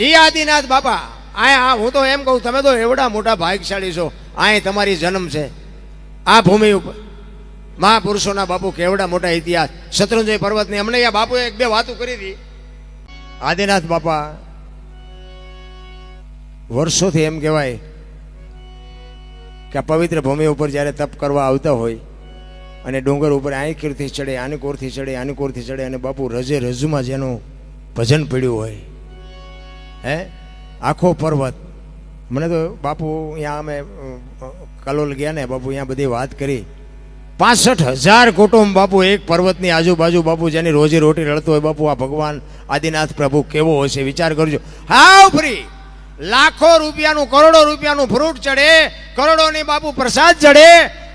ઈ આદિનાથ બાપા આ હું તો એમ કહું, તમે તો એવડા મોટા ભાગ્યશાળી છો. અહીં તમારી જન્મ છે. આ ભૂમિ ઉપર. મહાપુરુષોના બાપુ કેવડા મોટા ઇતિહાસ. શત્રુંજય પર્વતની, અમને આ બાપુએ એક બે વાતો કરી હતી. આદિનાથ બાપા, વર્ષોથી એમ કહેવાય કે આ પવિત્ર ભૂમિ ઉપર જ્યારે તપ કરવા આવતા હોય અને ડુંગર ઉપર આની કીરથી ચડે આની કોરથી ચડે આની કોરથી ચડે અને બાપુ રજે રજુમાં જેનું ભજન પડ્યું હોય હે? આખો પર્વત. મને તો બાપુ અહીંયા અમે કલોલ ગયા ને, બાપુ અહીંયા બધી વાત કરી. પાસઠ હજાર કુટુંબ બાપુ એક પર્વતની આજુબાજુ બાપુ જેની રોજી રોટી રડતો હોય, બાપુ આ ભગવાન આદિનાથ પ્રભુ કેવો હશે વિચાર કરજો. હાવ ફ્રી લાખો રૂપિયાનું, કરોડો રૂપિયાનું ફ્રૂટ ચડે, કરોડોની બાપુ પ્રસાદ ચડે,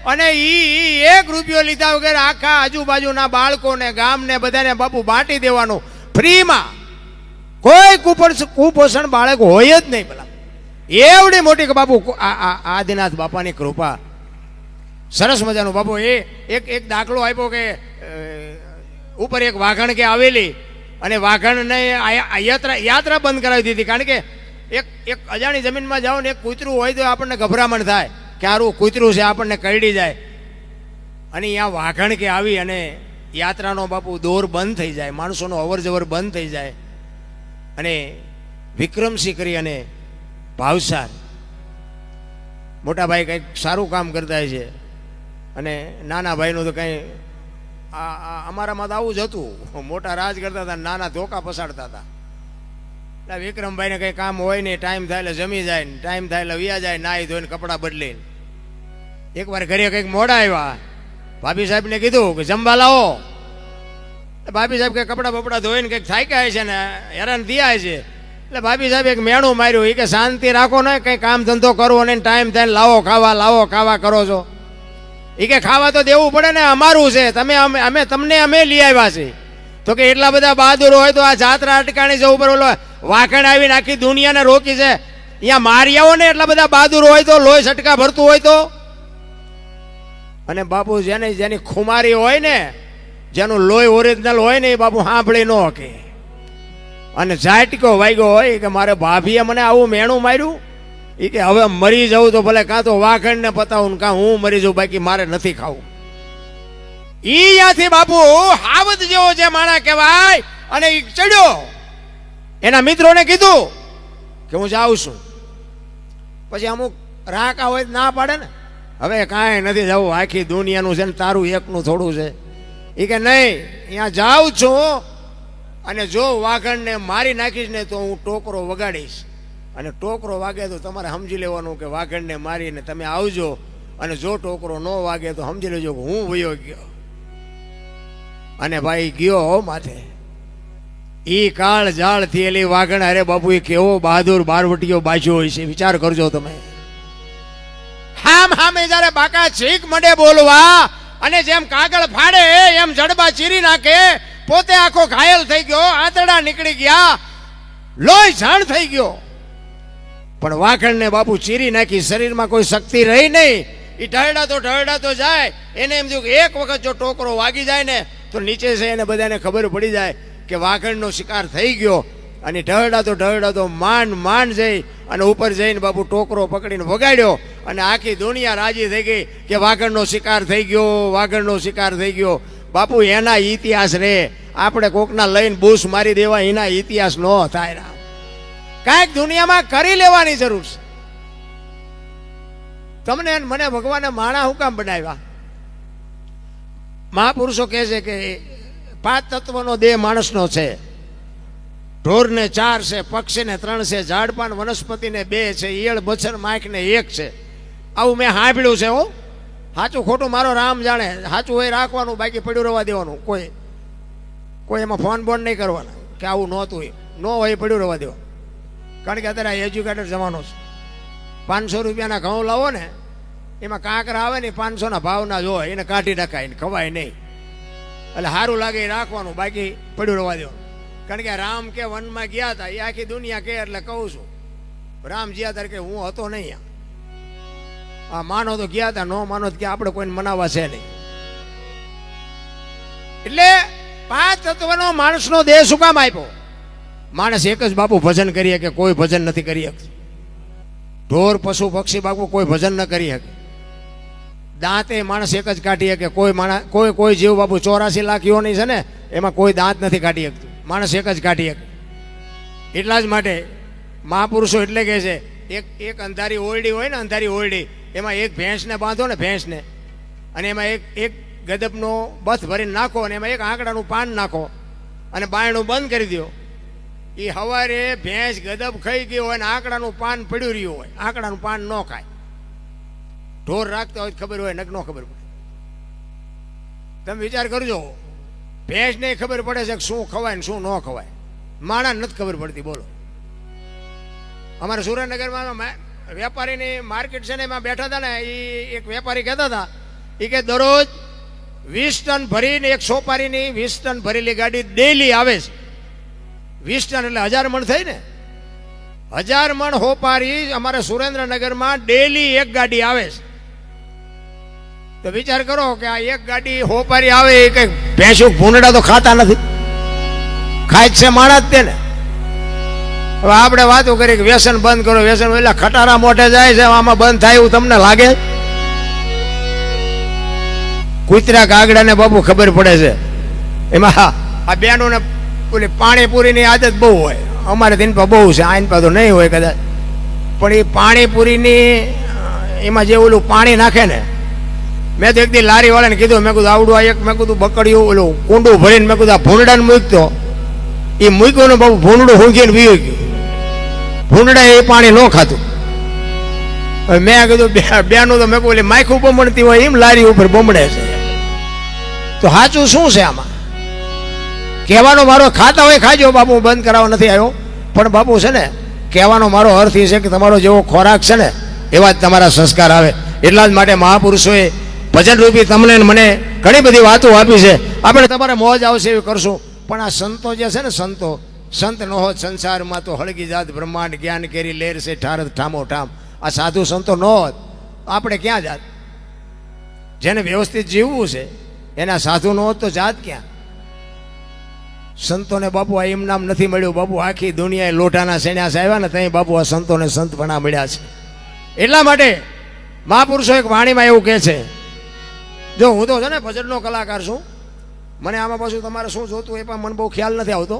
અને ઈ એક રૂપિયો લીધા વગર આખા આજુબાજુના બાળકોને, ગામને બધાને બાપુ બાંટી દેવાનું. ફ્રીમાં કોઈ કુપોષણ બાળક હોય જ નહીં પેલા એવડી મોટી કે બાપુ આદિનાથ બાપાની કૃપા. સરસ મજાનું. બાપુ, એ, એક એક દાખલો આપ્યો કે ઉપર એક વાઘણ કે આવેલી અને વાઘણને યાત્રા યાત્રા બંધ કરાવી દીધી. કારણ કે એક એક અજાણી જમીનમાં જાઓ ને એક કૂતરું હોય તો આપણને ગભરામણ થાય કે આરું કૂતરું છે, આપણને કરડી જાય. અને અહીંયા વાઘણ કે આવી અને યાત્રાનો બાપુ દોર બંધ થઈ જાય, માણસોનો અવર જવર બંધ થઈ જાય. અને વિક્રમસિંહ કરી અને ભાવસાર. મોટા ભાઈ કંઈક સારું કામ કરતા છે. અને નાના ભાઈનું તો કંઈ અમારામાં તો આવું જ હતું. મોટા રાજ કરતા હતા નાના ધોકા પસાડતા હતા. એટલે વિક્રમભાઈને કંઈ કામ હોય નહીં, ટાઈમ થાય એટલે જમી જાય ને, ટાઈમ થાય એટલે વ્યા જાય, નાહી ધોઈને કપડાં બદલીને. એકવાર ઘરે કંઈક મોડા આવ્યા. ભાભી સાહેબને કીધું કે જમવા લાવો. ભાભી સાહેબ કે કપડાં બપડા ધોઈને કંઈક થાક્યા છે ને, હેરાન થયા છે. એટલે ભાભી સાહેબ એક મેણું માર્યું. એ કે, શાંતિ રાખો ને, કંઈ કામ ધંધો કરવો ને ટાઈમ થાય લાવો ખાવા લાવો ખાવા કરો છો. એ કે, ખાવા તો દેવું પડે ને, અમારું છે. તમે અમે અમે તમને અમે લઈ આવ્યા છે. તો કે, એટલા બધા બહાદુર હોય તો આ જાત્રા અટકાણી જવું ઉપર ઓલો વાકણ આવીને આખી દુનિયાને રોકી છે. અહીંયા મારી આવો ને, એટલા બધા બહાદુર હોય તો, લોહી છટકા ભરતું હોય તો. અને બાપુ જેને, જેની ખુમારી હોય ને જેનું લોહી ઓરિજિનલ હોય ને એ બાપુ સાંભળી ન કે અને ઝાટકો વાગ્યો હોય કે મારે ભાભીએ મને આવું મેણું માર્યું એ કે હવે મરી જવું તો ભલે કાં તો વાઘણને પતાવું કાં હું મરી જાઉં, બાકી મારે નથી ખાવું. ઈ ત્યાંથી બાપુ હાવત જેવો જે માણા કહેવાય, અને એ ચડ્યો. એના મિત્રોને કીધું કે હું જાઉં છું. પછી અમુક રાકા હોય ના પાડે ને. હવે કાંઈ નથી જવું, આખી દુનિયાનું છે ને તારું એકનું થોડું છે. એ કે નહીં, અહીંયા જાઉં છું અને જો વાઘણને મારી નાખીશ ને તો હું ટોકરો વગાડીશ. અને ટોકરો વાગે તો તમારે સમજી લેવાનું કે વાઘણને મારીને તમે આવજો અને જો ટોકરો ન વાગે તો સમજી લેજો કે હું વયો ગયો. અને ભાઈ ગયો માથે. ઈ કાળ જાળ થયેલી વાઘણ, અરે બાપુ એ કેવો બહાદુર બારવટીઓ બાજુ હોય છે, વિચાર કરજો તમે. હામ હામે જ્યારે બાકા છીક મડે બોલવા અને જેમ કાગળ ફાડે, એમ જડબા ચીરી નાખે, પોતે આખો ઘાયલ થઈ ગયો, આંતરડા નીકળી ગયા, લોહી ઝાણ થઈ ગયો. પણ વાઘણને બાપુ ચીરી નાખી, શરીરમાં કોઈ શક્તિ રહી નહીં. એ ઢળડા તો ઢળડા તો જાય. એને એમ થયું કે એક વખત જો ટોકરો વાગી જાય ને, તો નીચે છે એને બધાને ખબર પડી જાય કે વાઘણનો શિકાર થઈ ગયો. અને ઢળડા તો ઢળડા તો માંડ માંડ જઈ અને ઉપર જઈને બાપુ ટોકરો પકડીને વગાડ્યો અને આખી દુનિયા રાજી થઈ ગઈ કે વાઘણનો શિકાર થઈ ગયો, વાઘણનો શિકાર થઈ ગયો. બાપુ, એના ઇતિહાસ રે. આપણે કોકના લઈને બૂસ મારી દેવા, એના ઇતિહાસ ન થાય કાંઈક દુનિયામાં કરી લેવાની જરૂર છે. તમને મને ભગવાને માણા હું કામ બનાવ્યા? મહાપુરુષો કહે છે કે પાંચ તત્વનો દેહ માણસનો છે. ઢોરને ચાર છે, પક્ષીને ત્રણ છે, ઝાડપાન વનસ્પતિને બે છે, ઈયળ, મચ્છર, માખને એક છે. આવું મેં સાંભળ્યું છે, હો. સાચું ખોટું મારો રામ જાણે. સાચું હોય રાખવાનું, બાકી પડ્યું રહેવા દેવાનું. કોઈ કોઈ એમાં ફોન બોન નહીં કરવાના, કે આવું નહોતું એ ન હોય પડ્યું રહેવા દેવાનું કારણ કે અત્યારે એજ્યુકેટેડ જમાનો છે. પાંચસો રૂપિયાના ઘઉં લાવો ને, એમાં કાંકરા આવે ને પાંચસોના ભાવના જ એને કાઢી નખાય ને, ખવાય નહીં. એટલે સારું લાગે એ રાખવાનું, બાકી પડ્યું રહેવા દેવાનું. કારણ કે રામ કે વનમાં ગયા હતા એ આખી દુનિયા કે એટલે કહું છું. રામ જ્યાં કે હું હતો નહીં આ માનો તો ગયા હતા ન માનો કે આપણે કોઈને મનાવવા છે નહીં. એટલે પાંચ તત્વનો માણસનો દેહ શું કામ આપ્યો? માણસ એક જ બાપુ ભજન કરી શકે કોઈ ભજન નથી કરી શકતું. ઢોર, પશુ, પક્ષી બાપુ કોઈ ભજન ન કરી શકે. દાંતે માણસ એક જ કાઢી શકે. કોઈ માણસ કોઈ કોઈ જીવ બાપુ ચોરાસી લાખ યોની છે ને, એમાં કોઈ દાંત નથી કાઢી શકતું. માણસ એક જ કાઢી શકે. એટલા જ માટે મહાપુરુષો એટલે કહે છે, એક એક અંધારી ઓરડી હોય ને અંધારી ઓરડી, એમાં એક ભેંસને બાંધો ને ભેંસને, અને એમાં એક એક ગદબનો બથ ભરીને નાખો અને એમાં એક આંકડાનું પાન નાખો અને બાયણું બંધ કરી દો. એ હવારે ભેંસ ગદબ ખાઈ ગયો હોય અને આંકડાનું પાન પડ્યું રહ્યું હોય, આંકડાનું પાન ન ખાય. ઢોર રાખતા હોય ખબર હોય નક ન ખબર પડે. તમે વિચાર કરજો ભેંસને ખબર પડે છે કે શું ખવાય ને શું ન ખવાય. માણસ નથી ખબર પડતી, બોલો. અમારે સુરેન્દ્રનગરમાં વેપારીની માર્કેટ છે ને, એમાં બેઠા હતા ને એ એક વેપારી કહેતા હતા એ કે દરરોજ વીસ ટન ભરીને એક સોપારીની વીસ ટન ભરેલી ગાડી ડેલી આવે છે. વીસ ટન એટલે હજાર મણ થઈ ને? હજાર મણ હોપારી અમારે સુરેન્દ્રનગરમાં ડેલી એક ગાડી આવે છે. તો વિચાર કરો કે આ એક ગાડી હોપારી આવે એ કઈ ભેંસું ભૂંડડા તો ખાતા નથી. ખાય છે માણસ તેને. હવે આપણે વાતો કરી કે વ્યસન બંધ કરો, વ્યસન એટલે ખટારા મોઢે જાય છે, આમાં બંધ થાય એવું તમને લાગે? કૂતરા કાગડાને બાપુ ખબર પડે છે. એમાં આ બેનોને ઓલી પાણીપુરીની આદત બહુ હોય. અમારે દિન પર બહુ છે આઈન પર તો નહીં હોય કદાચ. પણ એ પાણીપુરીની એમાં જે ઓલું પાણી નાખે ને મેં તો એક દી લારી વાળાને કીધું, મેં કીધું, આવડું આ એક. મેં કીધું બકડ્યું ઓલું કુંડું ભરીને મેં કીધું, આ ભૂંડાને મૂકતો એ મૂક્યો ને બાબુ ભૂંડું હુંકીને વીયો ગયું. ભૂંડા એ પાણી ન ખાતું મેં કીધું બેનું તો મેં કહું એટલે માયખું બમણતી હોય, એમ લારી ઉપર બમણે છે. તો સાચું શું છે આમાં? કહેવાનો મારો ખાતા હોય, ખાજો બાપુ બંધ કરાવવા નથી આવ્યો. પણ બાપુ છે ને, કહેવાનો મારો અર્થ એ છે કે તમારો જેવો ખોરાક છે ને, એવા જ તમારા સંસ્કાર આવે. એટલા જ માટે મહાપુરુષોએ ભજનરૂપી તમને મને ઘણી બધી વાતો આપી છે. આપણે તમારે મોજ આવશે એવી કરશું. પણ આ સંતો જે છે ને સંતો, સંત ન હોત સંસારમાં તો હળગી જાત બ્રહ્માંડ જ્ઞાન કેરી લેર છે ઠારત ઠામો ઠામ આ સાધુ સંતો ન હોત. આપણે ક્યાં જાત? જેને વ્યવસ્થિત જીવવું છે, એના સાધુ ન હોત તો જાત ક્યાં? સંતોને બાપુ આ એમ નામ નથી મળ્યું. બાપુ આખી દુનિયાએ લોટાના સેણ્યા આવ્યા ને ત્યાં બાપુ આ સંતોને સંતપણા મળ્યા છે. એટલા માટે મહાપુરુષો એક વાણીમાં એવું કહે છે જો હું તો છે ને ભજનનો કલાકાર છું. મને આમાં પાછું તમારે શું જોતું એ પણ મને બહુ ખ્યાલ નથી આવતો.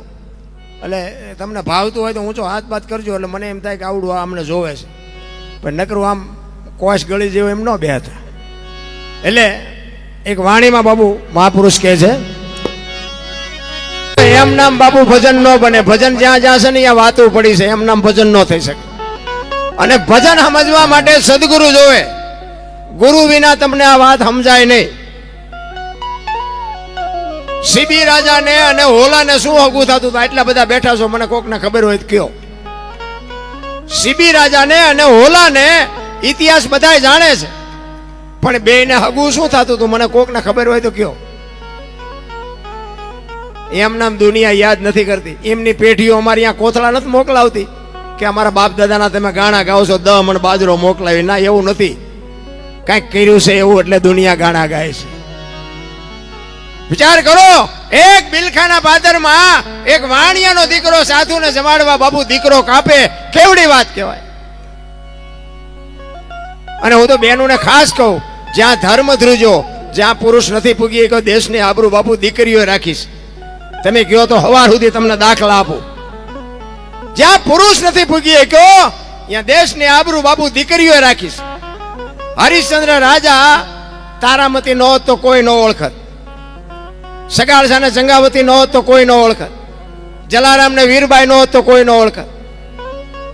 એટલે તમને ભાવતું હોય તો ઊંચો હાથ બાત કરજો, એટલે મને એમ થાય કે આવડું આમને જોવે છે. પણ નકરું આમ કોશ ગળી જેવું એમ ન બેહતા એટલે એક વાણીમાં બાબુ મહાપુરુષ કહે છે, એમ નામ બાપુ ભજન ન બને, ભજન જ્યાં જ્યાં છે ને ત્યાં વાતું પડી છે, એમ નામ ભજન ન થઈ શકે. અને ભજન સમજવા માટે સદગુરુ જોવે. ગુરુ વિના તમને આ વાત સમજાય નહીં. સીબી રાજાને અને હોલાને શું હગું થતું હતું? એટલા બધા બેઠા છો, મને કોકને ખબર હોય કયો. સીબી રાજાને અને હોલાને ઇતિહાસ બધાય જાણે છે. પણ બેને હગું શું થતું હતું? મને કોકને ખબર હોય તો કયો. એમ નામ દુનિયા યાદ નથી કરતી. એમની પેઢીઓ અમારે અહીંયા કોથળા નથી મોકલાવતી કે અમારા બાપ દાદાના તમે ગાણા ગાઓ છો, દમ અને બાજરો મોકલાવી. ના, એવું નથી. કાંઈક કર્યું છે એવું એટલે દુનિયા ગાણા ગાય છે. વિચાર કરો, એક બિલખાના પાદરમાં એક વાણિયાનો દીકરો સાધુને જમાડવા બાબુ દીકરો કાપે, કેવડી વાત કહેવાય? અને હું તો બહેનોને ખાસ કહું, જ્યાં ધર્મ ધ્રુજો, જ્યાં પુરુષ નથી પૂગી ગયો દેશની આબરૂ બાપુ દીકરીઓ રાખીશ તમે કહો તો હવાર સુધી તમને દાખલા આપું. જ્યાં પુરુષ નથી પૂગી ગયો ત્યાં દેશની આબરૂ બાપુ દીકરીઓ રાખીશ હરિશ્ચંદ્ર રાજા તારામતી ન હોત તો કોઈ ન ઓળખત. સગાળસાને જંગાવતી ન હોત તો કોઈ ન ઓળખત. જલારામ ને વીરબાઈ ન હોત તો કોઈ ન ઓળખત.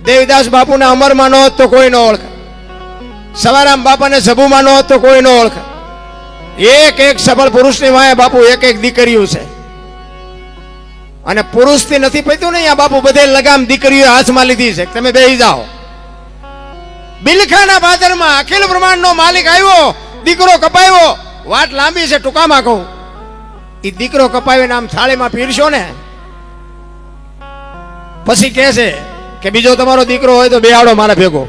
દેવદાસ બાપુના અમરમાં ન હોત તો કોઈ ન ઓળખત. સવારામ બાપાને સભુમાં ન તો કોઈ ન ઓળખત. એક એક સફળ પુરુષની વાંહે બાપુ એક એક દીકરીઓ છે. અને પુરુષથી નથી પત્યું ને આ બાપુ બધે લગામ દીકરીઓ હાથમાં લીધી છે. તમે બેસી જાઓ. બિલખાના બાદરમાં અખિલ બ્રહ્માંડનો માલિક આવ્યો, દીકરો કપાયો. વાત લાંબી છે, ટૂંકામાં કહું. એ દીકરો કપાવીને આમ થાળીમાં પીરશો ને, પછી કહે છે કે બીજો તમારો દીકરો હોય તો બે આડો મારા ભેગો.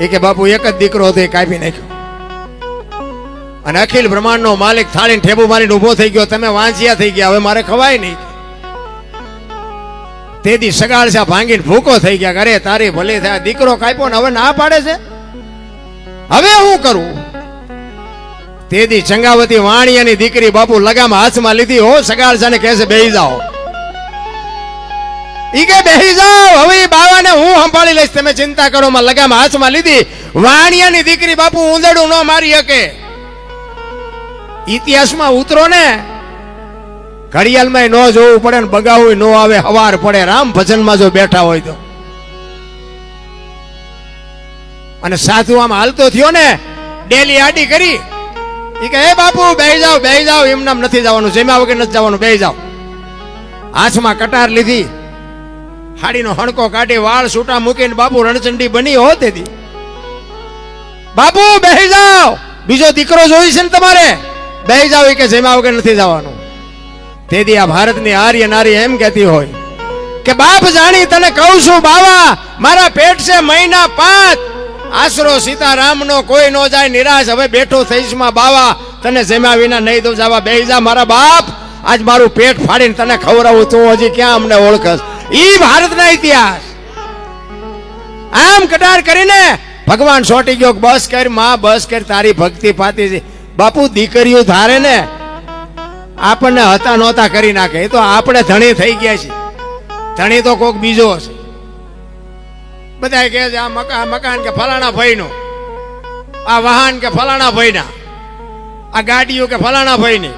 એ કે બાપુ, એક જ દીકરો હતો, એ કાપી નાખ્યો. અને અખિલ બ્રહ્માંડનો માલિક થાળીને ઠેબુ મારીને ઊભો થઈ ગયો. તમે વાંચ્યા થઈ ગયા. હવે મારે ખવાય નહીં. તેથી સગાળસા ભાંગીને ભૂકો થઈ ગયા. અરે, તારી ભલી થાય. દીકરો કાપ્યો ને હવે ના પાડે છે? હવે હું કરું? તેથી ચંગાવતી વાણિયાની દીકરી બાપુ લગામ હાથમાં લીધી. હો સગાળસાને કહે છે, બેહી જાઓ. ઈ કે બેહી જાઓ. હવે બાવાને હું સંભાળી લઈશ. તમે ચિંતા કરો, માં લગામ હાથમાં લીધી. વાણિયાની દીકરી બાપુ ઉંદરડું ન મારી શકે. ઇતિહાસમાં ઉતરો ને. ઘડિયાળમાં ન જોવું પડે ને બગાવું ન આવે, હવાર પડે. રામ ભજનમાં જો બેઠા હોય તો. અને સાધુ આમ હાલતો થયો ને, ડેલી આડી કરી. એ કે હે બાપુ બે જાઓ બે જાઓ. એમ નામ નથી જવાનું જેમ્યા વગર નથી જવાનું બે જાઓ. હાથમાં કટાર લીધી. હાડીનો હણકો કાઢી, વાળ છૂટા મૂકીને બાપુ રણચંડી બની હો તેથી. બાપુ બે જાઓ. બીજો દીકરો જોઈ છે ને તમારે? બે જાઓ. કે જેમ્યા વગર નથી જવાનું. તેથી આ ભારતની આર્ય નારી એમ કહેતી હોય કે, બાપ જાણી તને કહું છું, બાવા, મારા પેટ છે મહિના પાંચ. આશરો સીતારામનો કોઈ નો જાય, નિરાશ. હવે બેઠો થઈશમાં, બાવા, તને જેમ્યા વિના નહીં દઉં, જવા બે જા, મારા બાપ. આજ મારું પેટ ફાડીને તને ખવડાવું તું, હજી ક્યાં અમને ઓળખસ? ઈ ભારતના ઇતિહાસ. આમ કટાર કરીને ભગવાન સોટી ગયો બસ કર, માં, બસ કર, તારી ભક્તિ પાતી બાપુ, દીકરીઓ ધારે ને આપણને હતા નહોતા કરી નાખે. એ તો આપણે ધણી થઈ ગયા છીએ. ધણી તો કોક બીજો હશે. બધા કહે છે, આ મકાન મકાન કે ફલાણા ભાઈનો. આ વાહન કે ફલાણા ભાઈના. આ ગાડીઓ કે ફલાણા ભાઈની.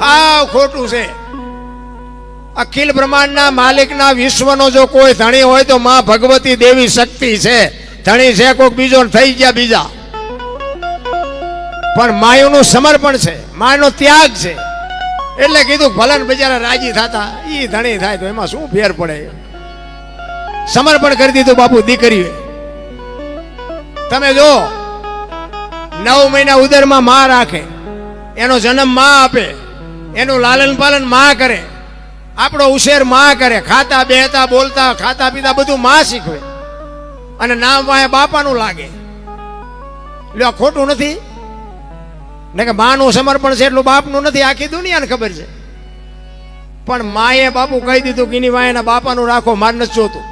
હાવ ખોટું છે. અખિલ બ્રહ્માંડના માલિકના વિશ્વનો જો કોઈ ધણી હોય તો માં ભગવતી દેવી શક્તિ છે. ધણી છે, કોક બીજો થઈ ગયા બીજા. પણ માયુનું સમર્પણ છે. માનો ત્યાગ છે. એટલે કીધું ભલન બિચારા રાજી થતા. એ ધણી થાય તો એમાં શું ફેર પડે? સમર્પણ કરી દીધું બાપુ દીકરીએ. તમે જો, નવ મહિના ઉદરમાં માં રાખે. એનો જન્મમાં આપે. એનું લાલન પાલનમાં કરે. આપણો ઉછેરમાં કરે. ખાતા બેહતા, બોલતા, ખાતા પીતા બધું માં શીખવે. અને નામ વાય બાપાનું લાગે. લ્યો, ખોટું નથી. ને કે માનું સમર્પણ છે એટલું બાપનું નથી. આખી દુનિયાને ખબર છે. પણ માએ બાપુ કહી દીધું કે એની વાયના બાપાનું રાખો, માર નથી જોતું.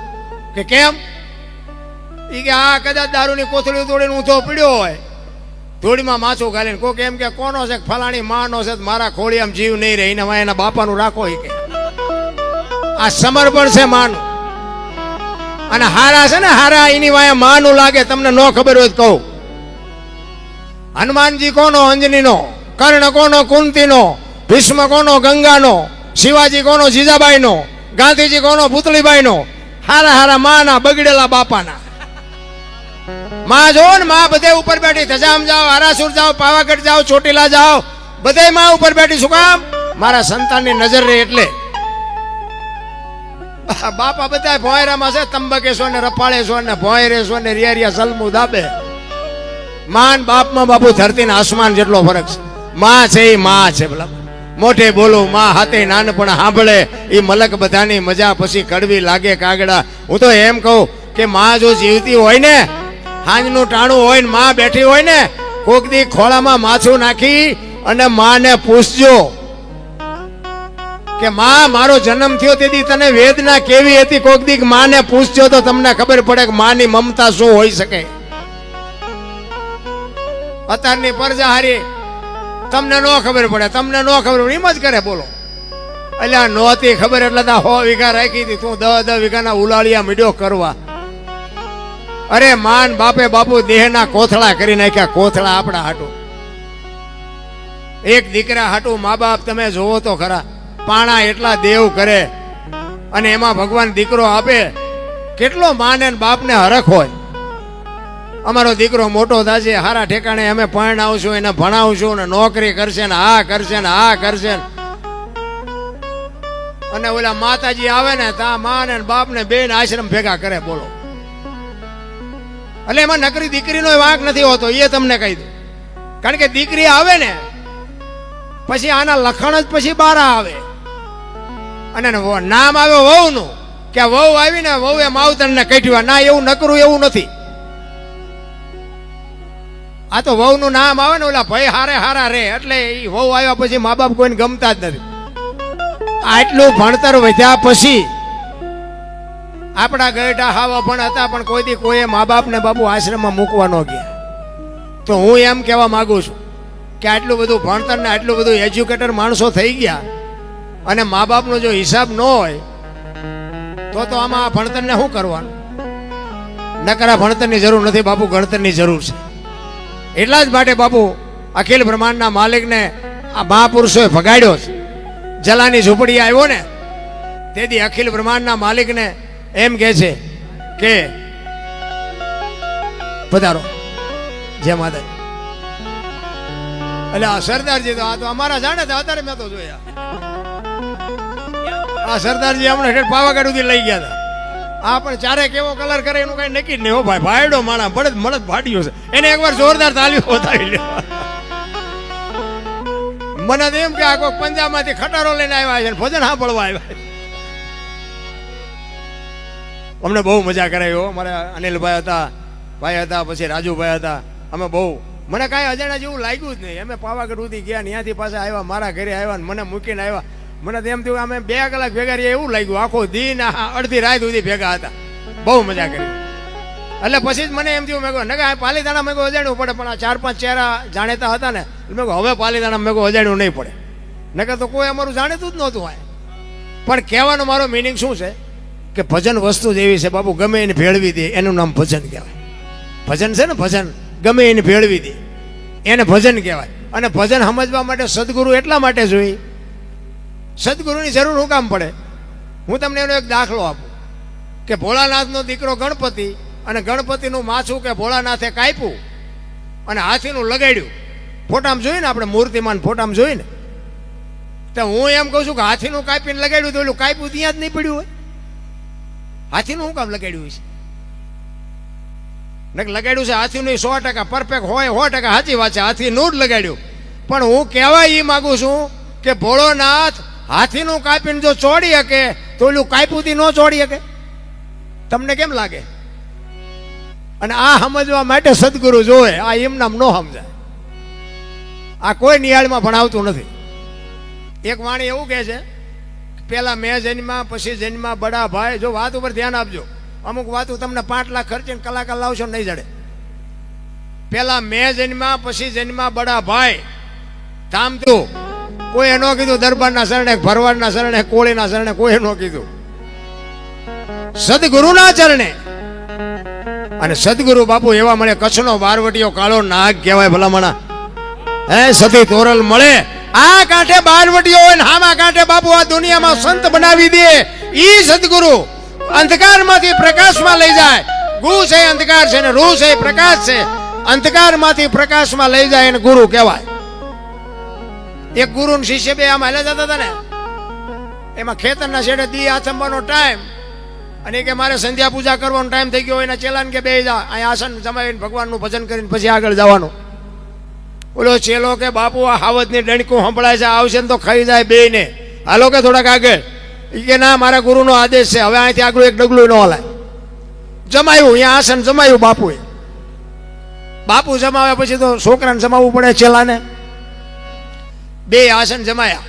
કે કેમ? એ કે આ કદાચ દારૂની કોથળી તોડીને ઊંધો પીડ્યો હોય. ધોળીમાં માછું ગાલીને કોક એમ કે કોનો છે ફલાણી માનો છે મારા ખોળી આમ જીવ નહીં રહે. એના વાયના બાપાનું રાખો એ કે. આ સમર્પણ છે માનું. અને હારા છે ને હારા, એની વાય માનું લાગે, તમને ન ખબર હોય તો કહું. હનુમાનજી કોનો અંજનીનો? કર્ણ કોનો કુંતીનો? ભીષ્મ કોનો ગંગાનો? શિવાજી કોનો જીજાબાઈનો? ગાંધીજી કોનો પુતળીબાઈનો? હારા હારા માના બગડેલા બાપાના. માં જો ને માં બધે ઉપર બેઠી, ધજામ જાઓ, આરાસુર જાઓ, પાવાગઢ જાઓ, ચોટીલા જાઓ, બધે માં ઉપર બેઠી શું કામ? મારા સંતાનની નજર રહે એટલે. બાપા બધા ભોયરામાં છે તંબકેશ્વર ને રફાળેશ્વર ને ભોયરેશ્વર ને રિયારિયા સલમુ દાબે. માન બાપમાં બાપુ ધરતી ને આસમાન જેટલો ફરક છે. માં છે એ માં છે, ભલા. મોઢે બોલું, માં હાથે નાનપણ સાંભળે એ મલક બધાની મજા પછી કડવી લાગે કાગડા. હું તો એમ કહું કે માં જો જીવતી હોય ને, હાંજનું ટાણું હોય ને, માં બેઠી હોય ને, કોક દી ખોળામાં માછું નાખી અને માને પૂછજો કે માં, મારો જન્મ થયો તેથી તને વેદના કેવી હતી? કોક દી માને પૂછજો તો તમને ખબર પડે કે માની મમતા શું હોઈ શકે. અત્યારની પરજા હારી તમને ન ખબર પડે, તમને ન ખબર પડે, એમ જ કરે, બોલો. એટલે નહોતી ખબર એટલે તા હો વીઘા રાખી હતી, તું દહ દહ વીઘાના ઉલાળિયા મીડ્યો કરવા. અરે, માન બાપે બાપુ દેહના કોથળા કરી નાખ્યા, કોથળા આપણા હાટું. એક દીકરા હાટું મા બાપ તમે જોવો તો ખરા, પાણા એટલા દેવ કરે, અને એમાં ભગવાન દીકરો આપે. કેટલો માને બાપને હરખ હોય. અમારો દીકરો મોટો થશે, હારા ઠેકાણે અમે પરણાવશું, એને ભણાવશું ને નોકરી કરશે ને આ કરશે ને આ કરશે અને ઓલા માતાજી આવે ને તા મા ને બાપ ને બેન આશ્રમ ભેગા કરે, બોલો. એટલે એમાં નકરી દીકરીનો વાંક નથી હોતો, એ તમને કહી દઉં. કારણ કે દીકરી આવે ને, પછી આના લખણ જ પછી બહાર આવે. અને નામ આવે વહુનું, કે વહુ આવીને વહુ એ માવતર ને કઢ્યા ના, એવું નકરું, એવું નથી. આ તો વહુનું નામ આવે ને ઓલા ભાઈ હારે હારા રે, એટલે એ વહુ આવ્યા પછી મા બાપ કોઈને ગમતા જ નથી. આટલું ભણતર વધ્યા પછી આપણા ગયઢા હાવા પણ હતા, પણ કોઈથી કોઈએ મા બાપને બાબુ આશ્રમમાં મૂકવા ન ગયા. તો હું એમ કહેવા માંગુ છું કે આટલું બધું ભણતર ને આટલું બધું એજ્યુકેટર માણસો થઈ ગયા અને મા બાપનો જો હિસાબ ન હોય, તો તો આમાં આ ભણતરને શું કરવાનું? નકરા ભણતરની જરૂર નથી બાપુ, ગણતરની જરૂર છે. એટલા જ માટે બાપુ અખિલ બ્રહ્માંડના માલિકને આ મહાપુરુષોએ ભગાડ્યો છે. જલાની ઝૂંપડી આવ્યો ને, તેથી અખિલ બ્રહ્માંડના માલિકને એમ કહે છે કે, પધારો, જય માતા એટલે આ સરદારજી તો આ તો અમારા જાણે તો અત્યારે મેં તો જોયા. આ સરદારજી હમણાં હેઠળ પાવાગઢ સુધી લઈ ગયા હતા. આ પણ ચારે કેવો કલર કરે એનું કઈ નક્કી નહીં હો ભાઈ. ભાઈડો માણા, બળદ મળદ ભાડ્યો છે. એને એકવાર જોરદાર તાલીઓ બતાવી લે મને તો એમ કે આ કોઈ પંજાબમાંથી ખટારો લઈને આવ્યા છે ભોજન સાંભળવા આવ્યા અમને બહુ મજા કરાવી હો. મારા અનિલભાઈ હતા, ભાઈ હતા, પછી રાજુભાઈ હતા. અમે બહુ, મને કાંઈ અજાણ્યા જેવું લાગ્યું જ નહીં. અમે પાવાગઢ સુધી ગયા ત્યાંથી પાછા આવ્યા, મારા ઘરે આવ્યા મને મૂકીને આવ્યા. મને તો એમ થયું અમે બે કલાક ભેગા રહીએ, એવું લાગ્યું. આખો દિન અડધી રાત સુધી ભેગા હતા. બહુ મજા કરી. એટલે પછી જ મને એમ થયું, મેં કહ્યું નકા પાલીતાણા મેં કહું અજાણ્યું પડે, પણ આ ચાર પાંચ ચહેરા જાણેતા હતા ને મેં કહું હવે પાલીતાણા મેં કહું અજાણ્યું નહીં પડે. નકર તો કોઈ અમારું જાણીતું જ નહોતું હોય. પણ કહેવાનો મારો મિનિંગ શું છે? કે ભજન વસ્તુ જ એવી છે, બાપુ, ગમે એને ભેળવી દે, એનું નામ ભજન કહેવાય. ભજન છે ને, ભજન? ગમે એને ભેળવી દે, એને ભજન કહેવાય. અને ભજન સમજવા માટે સદગુરુ એટલા માટે જોઈ સદગુરુની જરૂર શું કામ પડે? હું તમને એનો એક દાખલો આપું. કે ભોળાનાથનો દીકરો ગણપતિ અને ગણપતિનું માછું કે ભોળાનાથે કાપ્યું અને હાથીનું લગાડ્યું. ફોટામાં જોઈને આપણે મૂર્તિમાન ફોટામાં જોઈને તો હું એમ કહું છું કે હાથીનું કાપીને લગાડ્યું તો એટલું કાપ્યું ત્યાં જ નહીં પડ્યું હોય. હાથીનું શું કામ લગાડ્યું છે? નક લગાડ્યું છે હાથીનું સો ટકા પરફેક્ટ હોય, સો ટકા સાચી વાત છે, હાથીનું જ લગાડ્યું. પણ હું કહેવા એ માગું છું કે ભોળોનાથ હાથીનું કાપીને જો ચોડી શકે, તો ઓલું કાપ્યુંથી ન ચોડી શકે? તમને કેમ લાગે? અને આ સમજવા માટે સદગુરુ જોવે, આ એમનામ નો સમજાય. આ કોઈ નિયાળમાં ભણાવતું નથી. એક વાણી એવું કહે છે, પેલા મેં જન્મા પછી જન્મા બડા ભાઈ, જો વાત ઉપર ધ્યાન આપજો. અમુક વાતો તમને પાંચ લાખ ખર્ચીને કલાકાર લાવશો નહીં જડે. પેલા મેં જન્મા પછી જન્મા બડા ભાઈ. ધામતું કોઈ ન કીધું દરબારના શરણે, ભરવાડના શરણે, કોળીના શરણે કોઈ ન કીધું. સદગુરુના ચરણે. અને સદગુરુ બાપુ એવા મળે, કચ્છનો બારવટીયો કાળો નાગ કહેવાય ભલામણા. હે, સતી તોરલ મળે. આ કાંઠે બારવટીયો હોય ને હામા કાંઠે બાપુ આ દુનિયામાં સંત બનાવી દે. ઈ સદગુરુ અંધકારમાંથી પ્રકાશમાં લઈ જાય. ગુ છે અંધકાર છે ને રૂ છે પ્રકાશ છે. અંધકારમાંથી પ્રકાશમાં લઈ જાય એને ગુરુ કહેવાય. એક ગુરુ શિષ્ય બે આમ હાલ્યા જતા હતા ને. એમાં ખેતરના છેડે દી આથમવાનો ટાઈમ અને કે મારે સંધ્યા પૂજા કરવાનો ટાઈમ થઈ ગયો, એના ચેલાને કે બે જા અહીંયા આસન જમાવીને ભગવાનનું ભજન કરીને પછી આગળ જવાનું. ઓલો ચેલો કે, બાપુ, આ હાવતની ડણકું સંભળાય છે આવશે ને તો ખાઈ જાય બે ને હાલો કે થોડાક આગળ. કે, ના, મારા ગુરુનો આદેશ છે, હવે અહીંથી આગળ એક ડગલું ન હલાય. જમાયું, અહીંયા આસન જમાયું બાપુએ. બાપુ જમાવે પછી તો છોકરાને જમાવવું પડે ચેલાને. બે આસન જમાયા.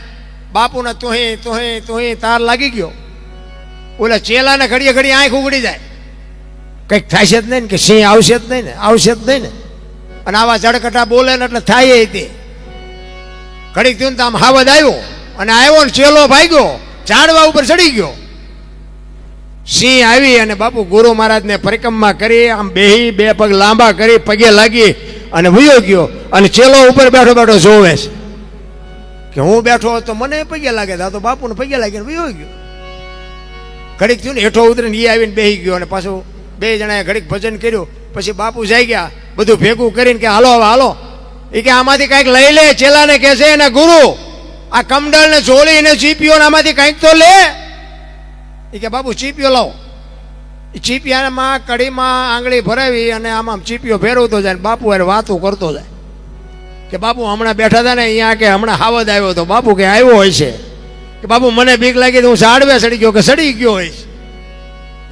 બાપુને તુહી તુહી તુહી તાર લાગી ગયો. ઓલા ચેલાને ઘડીએ ઘડી આંખ ઉગડી જાય. કંઈક થશે જ નહીં ને કે સિંહ આવશે જ નહીં ને, આવશે જ નહીં ને. અને આવા જડકટા બોલે ને એટલે થાય તે. ઘડીક થયું તો આમ હાવદ આવ્યો અને આવ્યો ને ચેલો ભાગ્યો, ઝાડવા ઉપર ચડી ગયો. સિંહ આવી અને બાપુ ગુરુ મહારાજને પરિક્રમા કરી, આમ બેહી, બે પગ લાંબા કરી, પગે લાગી અને ભૂયો ગયો અને ચેલો ઉપર બેઠો બેઠો જોવે છે. કે હું બેઠો તો મને પગે લાગે આ તો બાપુને પગે લાગીને વયો ગયો. ઘડીક થયું ને હેઠો ઉતરીને એ આવીને બેસી ગયો અને પાછું બે જણાએ ઘડીક ભજન કર્યું. પછી બાપુ જઈ ગયા, બધું ભેગું કરીને કે, હાલો હવે, હાલો. એ કે, આમાંથી કાંઈક લઈ લે, ચેલાને કે છે એને ગુરુ. આ કમડલ ને જોડી ને ચીપીઓ આમાંથી કંઈક તો લે. એ કે, બાપુ ચીપીઓ લાવો. ચીપિયામાં કડીમાં આંગળી ભરાવી અને આમાં ચીપીઓ ફેરવતો જાય બાપુ અરે વાતો કરતો જાય. કે બાપુ હમણાં બેઠા હતા ને અહીંયા કે હમણાં હાવદ આવ્યો હતો બાપુ કે આવ્યો હોય છે. કે બાપુ મને બીક લાગી તો હું સાડવે સડી ગયો કે સડી ગયો હોય છે.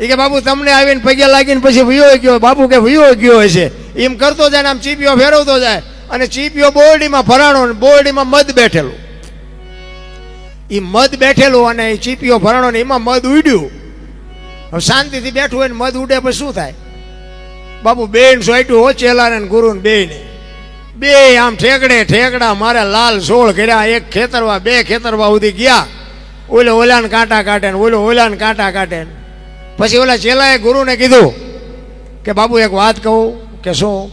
એ કે બાપુ તમને આવીને પગે લાગીને પછી વયો ગયો, બાપુ કે વયો ગયો હોય છે. એમ કરતો જાય ને આમ ચીપીઓ ફેરવતો જાય અને ચીપીઓ બોરડીમાં ભરાણો ને બોરડીમાં મધ બેઠેલું. એ મધ બેઠેલું અને એ ચીપીઓ ફરાણો ને એમાં મધ ઉડ્યું. હવે શાંતિથી બેઠું હોય ને મધ ઉડે પછી શું થાય? બાપુ બેન સોઈટું હો ચેલાને ને ગુરુ ને બે આમ ઠેકડે ઠેકડા મારે લાલ સોળ કર્યા એક ખેતરવા, બે ખેતરવા સુધી ગયા. ઓલો ઓલાને કાંટા કાઢે ને ઓલો ઓલાને કાંટા કાઢે પછી ઓલા ચેલાએ ગુરુને કીધું કે, બાબુ, એક વાત કહું કે શું?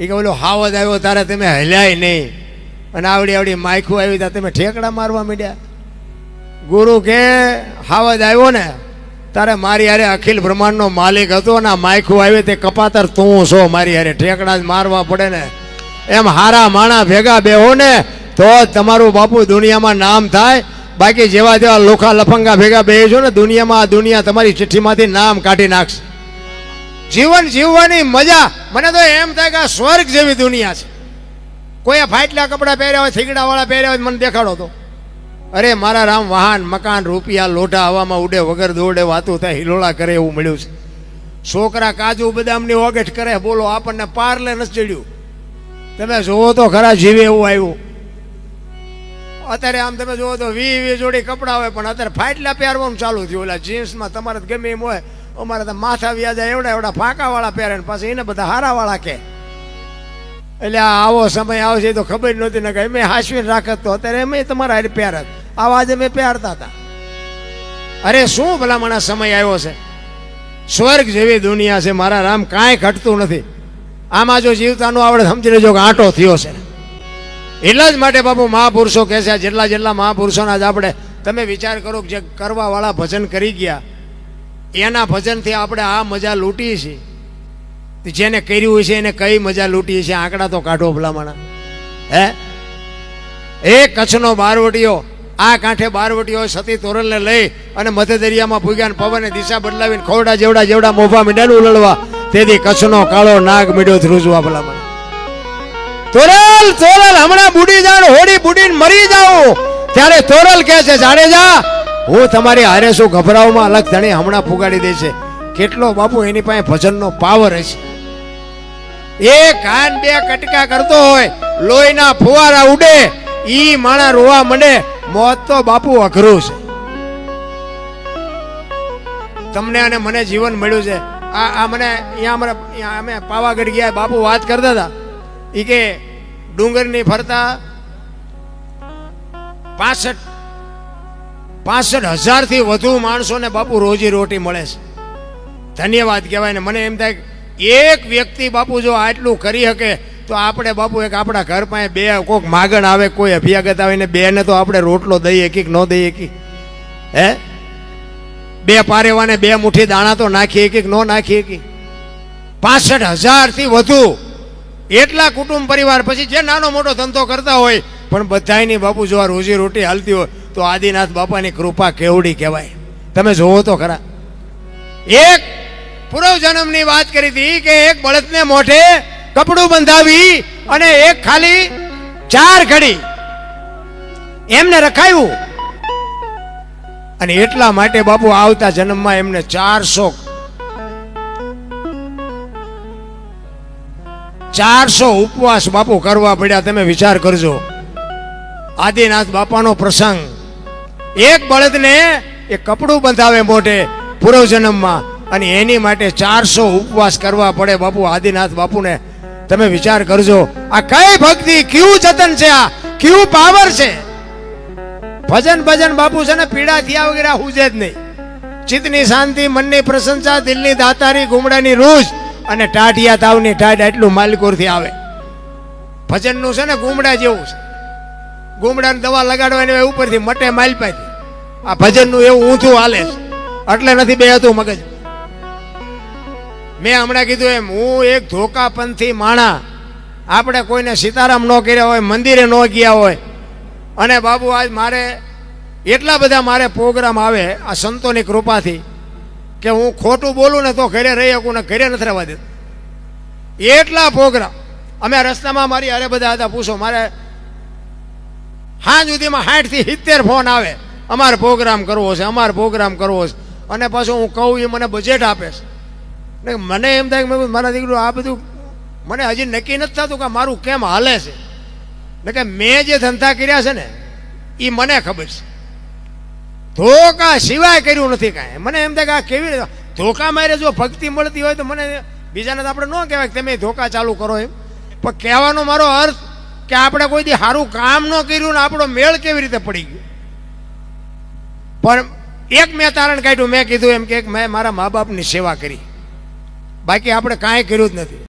એ કે, ઓલો હાવદ આવ્યો તારે તમે હલ્યાય નહીં. અને આવડી આવડી માયખું આવી ત્યાં તમે ઠેકડા મારવા માંડ્યા. ગુરુ કે હાવદ આવ્યો ને તારે મારી હારે અખિલ બ્રહ્માંડનો માલિક હતો ને આ માયખું આવી તે કપાતર તું છો મારી હારે. ઠેકડા જ મારવા પડે ને. એમ હારા માણા ભેગા બેહો ને, તો તમારું બાપુ દુનિયામાં નામ થાય. બાકી જેવા તેવા લોખા લફંગા ભેગા બેસો ને, દુનિયામાં આ દુનિયા તમારી ચિઠ્ઠીમાંથી નામ કાઢી નાખશે. જીવન જીવવાની મજા, મને તો એમ થાય કે આ સ્વર્ગ જેવી દુનિયા છે. કોઈ ફાટલા કપડાં પહેર્યા હોય, થીગડાવાળા પહેર્યા હોય, મને દેખાડો તો. અરે, મારા રામ વાહન, મકાન, રૂપિયા, લોઢા, હવામાં ઉડે, વગર દોડે, વાતું થાય, હિલોળા કરે એવું મળ્યું છે. છોકરા કાજુ બદામની ઓગેટ કરે, બોલો, આપણને પારલે નથી ચડ્યું. તમે જોવો તો ખરા જીવે એવું આવ્યું. અત્યારે આમ તમે જોવો તો વી વી જોડી કપડાં હોય, પણ અત્યારે ફાટલા પહેરવાનું ચાલુ થયું. એટલે જીન્સમાં તમારે ગમે એમ હોય. અમારે તો માથા વ્યાજા એવડા એવડા ફાંકાવાળા પહેરે ને પાછા એને બધા હારાવાળા કે. એટલે આવો સમય આવશે તો ખબર નહોતી ને કે મેં હાસવીને રાખત તો. અત્યારે એમ તમારા હારે પહેરત. આવા અમે મેં પહેરતા હતા. અરે શું ભલામણા સમય આવ્યો છે? સ્વર્ગ જેવી દુનિયા છે, મારા રામ કાંઈ ઘટતું નથી. આમાં જો જીવતાનું આવડે સમજી લેજો કે આંટો થયો છે. એટલા જ માટે બાપુ મહાપુરુષો કહે છે જેટલા જેટલા મહાપુરુષોના જ આપણે, તમે વિચાર કરો કે જે કરવાવાળા ભજન કરી ગયા, એના ભજનથી આપણે આ મજા લૂંટીએ છીએ. જેને કર્યું છે, એને કઈ મજા લૂંટીએ છીએ? આંકડા તો કાઢો ભલામણા. હે? એ કચ્છનો બારવટીયો આ કાંઠે બારવટીઓ સતી તોરલને લઈ અને મધ્ય દરિયામાં ભૂગ્યા પવને દિશા બદલાવીને ખોડા જેવડા જેવડા મોભા મીંડાનું ઉલળવા તેથી કચ્છનો કાળો નાગ મીડ્યો ધ્રુજવા ભલામણ. તોરલ તોરલ, હમણાં બુડી જાણ હોડી બુડીને મરી જાઉં. ત્યારે તોરલ કહે છે જાડેજા હું તમારી હારે શું ગભરાવમાં અલગ ધણી હમણાં ફુગાડી દે છે. કેટલો બાપુ એની પાસે ભજનનો પાવર હશે. એ કાન બે કટકા કરતો હોય, લોહીના ફુવારા ઉડે, ઈ માણા રોવા મંડે મોત તો બાપુ અઘરું છે. તમને અને મને જીવન મળ્યું છે. આ આ મને અહીંયા અમારા અમે પાવાગઢ ગયા, બાપુ વાત કરતા હતા. એ કે ડુંગરની ફરતા પાસઠ પાસઠ હજારથી વધુ માણસોને બાપુ રોજી રોટી મળે છે. ધન્યવાદ કહેવાય ને. મને એમ થાય એક વ્યક્તિ બાપુ જો આટલું કરી શકે તો આપણે બાપુ એક આપણા ઘર પાસે બે કોઈક માગણ આવે, કોઈ અભ્યાગત આવે ને બેને તો આપણે રોટલો દઈએ કે ન દઈએ કે? હે? બે પારેવાને બે મુઠ્ઠી દાણા તો નાખીએ કે ન નાખીએ કે? પાસઠ હજારથી વધુ. એટલા કુટુંબ પરિવાર પછી જે નાનો મોટો ધંધો કરતા હોય, પણ બધાયની બાપુ જો આ રોજી રોટી હાલતી હોય, તો આદિનાથ બાપાની કૃપા કેવડી કહેવાય. તમે જોવો તો ખરા. એક પૂર્વ જન્મની વાત કરી હતી કે એક બળદને મોઢે કપડું બંધાવી અને એક ખાલી ચાર ઘડી. એમને રખાયું. અને એટલા માટે બાપુ આવતા જન્મમાં એમને ચારસો ચારસો ઉપવાસ બાપુ કરવા પડ્યા, તમે વિચાર કરજો. આદિનાથ બાપાનો પ્રસંગ. એક બળદને એ કપડું બંધાવે મોઢે પૂર્વ જન્મમાં અને એની માટે ચારસો ઉપવાસ કરવા પડે બાપુ આદિનાથ બાપુને. તમે વિચાર કરજો, આ કઈ ભક્તિ, કયું જતન છે આ? કયું પાવર છે? ભજન ભજન બાપુ છે ને, પીડા થયા વગેરે હુજે જ નહીં. ચિત્તની શાંતિ, મનની પ્રશંસા, દિલની દાતારી, ગુમડાની રૂજ અને ટાઢિયા તાવની ટાઢ એટલું માલિકોરથી આવે. ભજનનું છે ને, ગુમડા જેવું છે. ગુમડાની દવા લગાડવાની ઉપરથી મટે માલપાથી આ ભજનનું એવું ઊંધું હાલે છે. એટલે નથી બે હતું મગજ. મેં હમણાં કીધું એમ, હું એક ધોકાપંથી માણા. આપણે કોઈને સીતારામ ન કર્યા હોય, મંદિરે ન ગયા હોય. અને બાબુ, આજ મારે એટલા બધા મારે પ્રોગ્રામ આવે આ સંતોની કૃપાથી કે હું ખોટું બોલું ને તો ઘરે રહી શકું ને ઘરે નથી રહેવા દેતું. એટલા પ્રોગ્રામ. અમે રસ્તામાં મારી અરે બધા હતા, પૂછો, મારે હાં સુધીમાં સાઠથી સિત્તેર ફોન આવે. અમારે પ્રોગ્રામ કરવો છે, અમારે પ્રોગ્રામ કરવો છે. અને પાછું હું કહું એ મને બજેટ આપે છે. ને મને એમ થાય કે મારા દીકરું આ બધું મને હજી નક્કી નથી થતું કે મારું કેમ હાલે છે. ને કે મેં જે ધંધા કર્યા છે ને એ મને ખબર છે. ધોકા સિવાય કર્યું નથી કાંઈ. મને એમ થાય કે આ કેવી રીતે ધોકા મારે જો ભક્તિ મળતી હોય તો મને બીજાને તો આપણે ન કહેવાય તમે ધોકા ચાલુ કરો એમ. પણ કહેવાનો મારો અર્થ કે આપણે કોઈ દી સારું કામ ન કર્યું ને આપણો મેળ કેવી રીતે પડી ગયો? પણ એક મેં તારણ કાઢ્યું, મેં કીધું એમ કે મેં મારા મા બાપની સેવા કરી. બાકી આપણે કાંઈ કર્યું જ નથી.